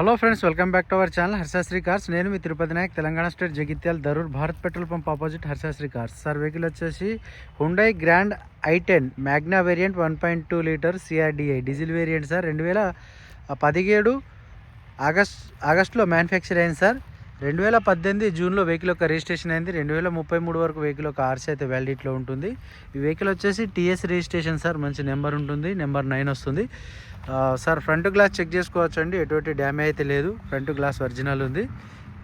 Hello friends welcome back to our channel Harshasri cars నేను మీ Tirupati Nayak Telangana state Jagtial Darur Bharat petrol pump opposite Harshasri cars sir vehicle వచ్చేసి Hyundai grand i ten magna variant one point two litre CRDI diesel variant sir రెండు వేల పదిహేడు August ఆగస్టులో manufacture అయింది sir రెండు వేల పద్దెనిమిది జూన్లో వెహికల్ యొక్క రిజిస్ట్రేషన్ అయింది. రెండు వేల ముప్పై మూడు వరకు వెహికల్ యొక్క ఆర్సీ అయితే వ్యాలిడిటీలో ఉంటుంది. ఈ వెహికల్ వచ్చేసి టీఎస్ రిజిస్ట్రేషన్ సార్. మంచి నెంబర్ ఉంటుంది. నెంబర్ నైన్ వస్తుంది. సార్ ఫ్రంట్ గ్లాస్ చెక్ చేసుకోవచ్చు అండి ఎటువంటి డ్యామేజ్ అయితే లేదు. ఫ్రంట్ గ్లాస్ ఒరిజినల్ ఉంది.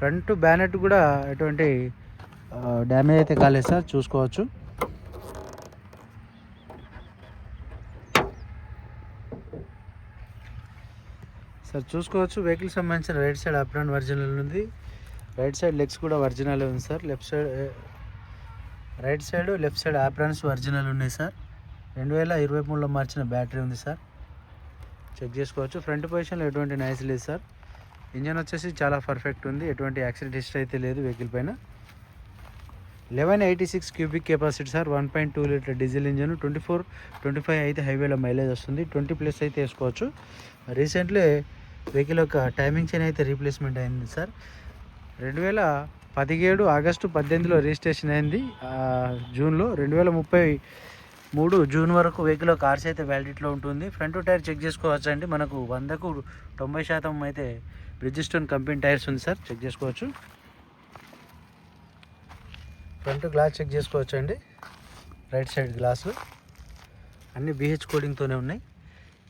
ఫ్రంట్ బ్యానెట్ కూడా ఎటువంటి డ్యామేజ్ అయితే కాలేదు సార్. చూసుకోవచ్చు. సార్ చూసుకోవచ్చు. వెహికల్ సంబంధించిన రైట్ సైడ్ అప్రాన్ ఒరిజినల్ ఉంది. రైట్ సైడ్ లెగ్స్ కూడా ఒరిజినల్ ఉంది sir. Left side right side left side aprons original ఉన్నాయి సార్. రెండు వేల ఇరవై మూడులో మార్చిన బ్యాటరీ ఉంది సార్. చెక్ చేసుకోవచ్చు. ఫ్రంట్ పొజిషన్లో ఎటువంటి నాయిస్ లేదు సార్. ఇంజన్ వచ్చేసి చాలా పర్ఫెక్ట్ ఉంది. ఎటువంటి యాక్సిడెంట్ హిస్టరీ అయితే లేదు వెహికల్ పైన. Eleven eighty six cubic capacity sir. One point two litre diesel engine. Twenty four twenty five అయితే హైవేలో మైలేజ్ వస్తుంది. ట్వంటీ ప్లస్ అయితే వేసుకోవచ్చు. రీసెంట్లీ వెహికల్ యొక్క టైమింగ్ చైన్ అయితే రీప్లేస్మెంట్ అయింది సార్. రెండు వేల పదిహేడు ఆగస్టు పద్దెనిమిదిలో రిజిస్ట్రేషన్ అయింది. జూన్లో రెండు వేల ముప్పై మూడు జూన్ వరకు వెహికల్ కార్స్ అయితే వ్యాలిడిటీలో ఉంటుంది. ఫ్రంట్ టైర్ చెక్ చేసుకోవచ్చు అండి? మనకు వందకు తొంభై శాతం అయితే బ్రిడ్జిస్టోన్ కంపెనీ టైర్స్ ఉంది సార్. చెక్ చేసుకోవచ్చు. ఫ్రంట్ గ్లాస్ చెక్ చేసుకోవచ్చు అండి? Right side glass. అన్ని బీహెచ్ కోడింగ్తోనే ఉన్నాయి.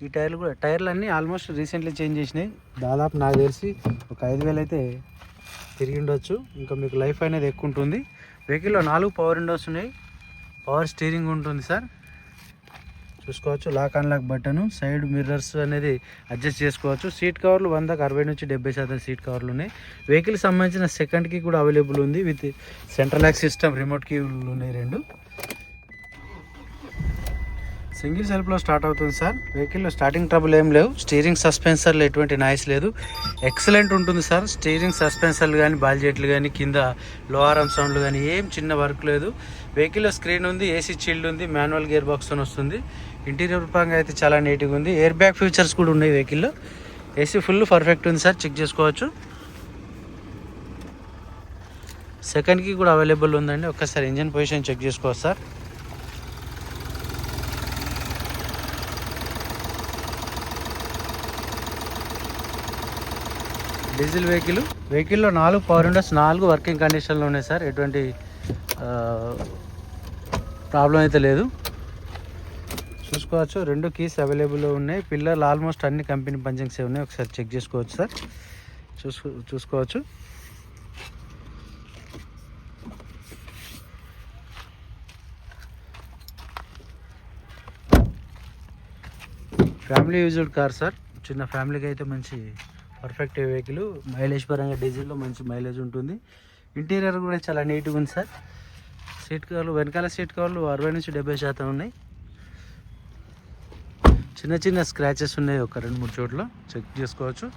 ఈ టైర్లు కూడా టైర్లు అన్నీ ఆల్మోస్ట్ రీసెంట్లీ చేంజ్ చేసినాయి. దాదాపు నాకు తెలిసి ఒక ఐదు వేలు అయితే తిరిగి ఉండొచ్చు. ఇంకా మీకు లైఫ్ అనేది ఎక్కువ ఉంటుంది. వెహికల్లో నాలుగు పవర్ విండోస్ ఉన్నాయి. పవర్ స్టీరింగ్ ఉంటుంది సార్. చూసుకోవచ్చు lock unlock lock side mirrors అనేది అడ్జస్ట్ చేసుకోవచ్చు. సీట్ కవర్లు వందకు అరవై నుంచి డెబ్బై శాతం సీట్ కవర్లు ఉన్నాయి. వెహికల్ సంబంధించిన సెకండ్కి కూడా అవైలబుల్ ఉంది. With central lock system remote key ఉన్నాయి రెండు. సింగిల్ సెల్ఫ్లో స్టార్ట్ అవుతుంది సార్. వెహికల్లో స్టార్టింగ్ ట్రబుల్ ఏం లేవు. స్టీరింగ్ సస్పెన్సర్లో ఎటువంటి నాయిస్ లేదు. ఎక్సలెంట్ ఉంటుంది సార్. స్టీరింగ్ సస్పెన్సర్లు కానీ బాల్జెట్లు కానీ కింద లో ఆర్ఎం సౌండ్లు కానీ ఏం చిన్న వర్క్ లేదు. వెహికల్లో స్క్రీన్ ఉంది ఏసీ చిల్డ్ ఉంది మాన్యువల్ గేర్ బాక్స్ వస్తుంది. ఇంటీరియర్ పరంగా అయితే చాలా నీట్గా ఉంది. ఎయిర్ బ్యాగ్ ఫీచర్స్ కూడా ఉన్నాయి వెహికల్లో. ఏసీ ఫుల్ పర్ఫెక్ట్ ఉంది సార్. చెక్ చేసుకోవచ్చు. సెకండ్కి కూడా అవైలబుల్ ఉందండి. ఒక్కసారి ఇంజన్ పొజిషన్ చెక్ చేసుకోవచ్చు సార్. Diesel vehicle. వెహికల్లో నాలుగు పవర్ విండోస్ నాలుగు వర్కింగ్ కండిషన్లో ఉన్నాయి సార్. ఎటువంటి ప్రాబ్లం అయితే లేదు. చూసుకోవచ్చు. రెండు కీస్ అవైలబుల్లో ఉన్నాయి. పిల్లర్లు ఆల్మోస్ట్ అన్ని కంపెనీ పంచింగ్స్ ఉన్నాయి. ఒకసారి చెక్ చేసుకోవచ్చు సార్. చూసుకో చూసుకోవచ్చు. ఫ్యామిలీ యూజ్డ్ కార్ సార్ చిన్న ఫ్యామిలీకి అయితే మంచి పర్ఫెక్ట్ వెహికల్. మైలేజ్ పరంగా డీజిల్లో మంచి మైలేజ్ ఉంటుంది. ఇంటీరియర్ కూడా చాలా నీట్గా ఉంది సార్. సీట్ కవర్లు వెనకాల సీట్ కవర్లు అరవై నుంచి డెబ్బై శాతం ఉన్నాయి. చిన్న చిన్న స్క్రాచెస్ ఉన్నాయి ఒక రెండు మూడు చోట్ల. చెక్ చేసుకోవచ్చు.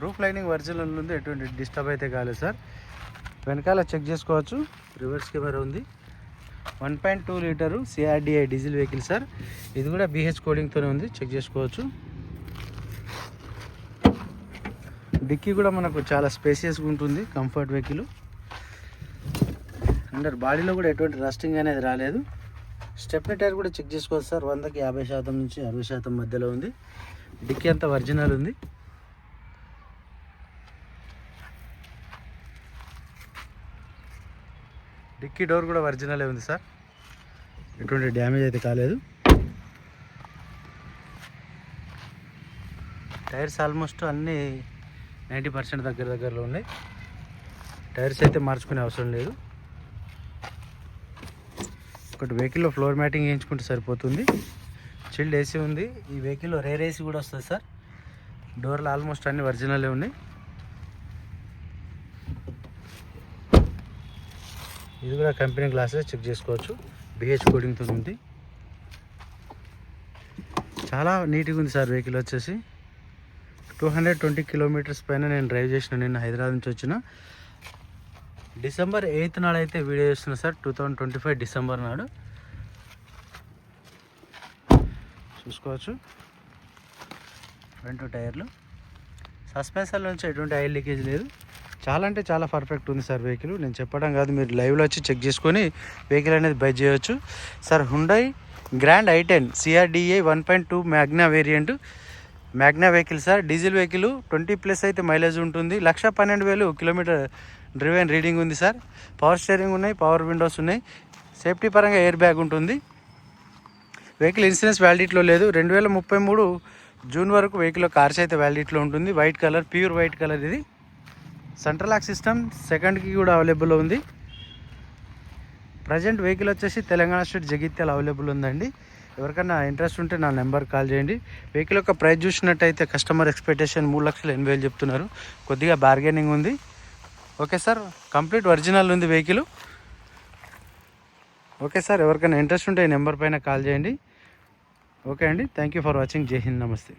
రూఫ్ లైనింగ్ ఒరిజినల్ ఉంది. ఎటువంటి డిస్టర్బ్ అయితే కాలేదు సార్. వెనకాల చెక్ చేసుకోవచ్చు. రివర్స్ కెమెరా ఉంది. One point two litre CRDI diesel vehicle sir. ఇది కూడా బీహెచ్ కోడింగ్తోనే ఉంది. చెక్ చేసుకోవచ్చు. డిక్కీ కూడా మనకు చాలా స్పేసియస్గా ఉంటుంది కంఫర్ట్ వెహికల్ అండర్ బాడీలో కూడా ఎటువంటి రస్టింగ్ అనేది రాలేదు. స్టెప్ని టైర్ కూడా చెక్ చేసుకోవచ్చు సార్. వందకి యాభై శాతం నుంచి అరవై శాతం మధ్యలో ఉంది. డిక్కీ అంతా ఒరిజినల్ ఉంది. డిక్కీ డోర్ కూడా ఒరిజినలే ఉంది సార్. ఎటువంటి డ్యామేజ్ అయితే కాలేదు. టైర్స్ ఆల్మోస్ట్ అన్నీ నైంటీ పర్సెంట్ దగ్గర దగ్గరలో ఉన్నాయి. టైర్స్ అయితే మార్చుకునే అవసరం లేదు. ఒకటి వెహికల్లో ఫ్లోర్ మ్యాటింగ్ వేయించుకుంటే సరిపోతుంది. చిల్డ్ ఏసీ ఉంది. ఈ వెహికల్లో రేర్ ఏసీ కూడా వస్తుంది సార్. డోర్లు ఆల్మోస్ట్ అన్ని ఒరిజినలే ఉన్నాయి. ఇది కూడా కంపెనీ గ్లాసెస్ చెక్ చేసుకోవచ్చు. బిహెచ్ కోడింగ్తో ఉంది చాలా నీట్గా ఉంది సార్ వెహికల్ వచ్చేసి. టూ హండ్రెడ్ ట్వంటీ కిలోమీటర్స్ పైన నేను డ్రైవ్ చేసిన నిన్న హైదరాబాద్ నుంచి వచ్చిన. డిసెంబర్ ఎయిత్ నాడు అయితే వీడియో చేస్తున్నా sir two thousand twenty five December నాడు. చూసుకోవచ్చు. ఫ్రంట్ టైర్లు. సస్పెన్సర్ నుంచి ఎటువంటి ఆయిల్ లీకేజ్ లేదు. చాలా అంటే చాలా పర్ఫెక్ట్ ఉంది సార్ వెహికల్. నేను చెప్పడం కాదు మీరు లైవ్లో వచ్చి చెక్ చేసుకొని వెహికల్ అనేది బై చేయవచ్చు sir Hyundai grand i ten CRDA one point two magna variant magna vehicle sir diesel vehicle twenty plus అయితే మైలేజ్ ఉంటుంది. లక్ష పన్నెండు వేలు కిలోమీటర్ డ్రివెన్ రీడింగ్ ఉంది సార్ పవర్ స్టీరింగ్ ఉన్నాయి పవర్ విండోస్ ఉన్నాయి. సేఫ్టీ పరంగా ఎయిర్ బ్యాగ్ ఉంటుంది వెహికల్ ఇన్సూరెన్స్ వ్యాలిడిటీలో లేదు. రెండు వేల ముప్పై మూడు జూన్ వరకు వెహికల్ కార్స్ అయితే వ్యాలిడిటీలో ఉంటుంది. White colour pure white colour ఇది. సెంట్రల్ లాక్ సిస్టమ్ సెకండ్కి కూడా అవైలబుల్ ఉంది. ప్రజెంట్ వెహికల్ వచ్చేసి తెలంగాణ స్టేట్ జగిత్యాల అవైలబుల్ ఉందండి. ఎవరికైనా ఇంట్రెస్ట్ ఉంటే నా నెంబర్ కాల్ చేయండి. వెహికల్ యొక్క ప్రైస్ చూసినట్టయితే కస్టమర్ ఎక్స్పెక్టేషన్ మూడు లక్షలు ఎనభై వేలు చెప్తున్నారు. కొద్దిగా బార్గెనింగ్ ఉంది. ఓకే సార్ కంప్లీట్ ఒరిజినల్ ఉంది వెహికల్. ఓకే సార్ ఎవరికైనా ఇంట్రెస్ట్ ఉంటే ఈ నెంబర్ పైన కాల్ చేయండి. ఓకే అండి థ్యాంక్ యూ ఫర్ వాచింగ్. జై హింద్ నమస్తే.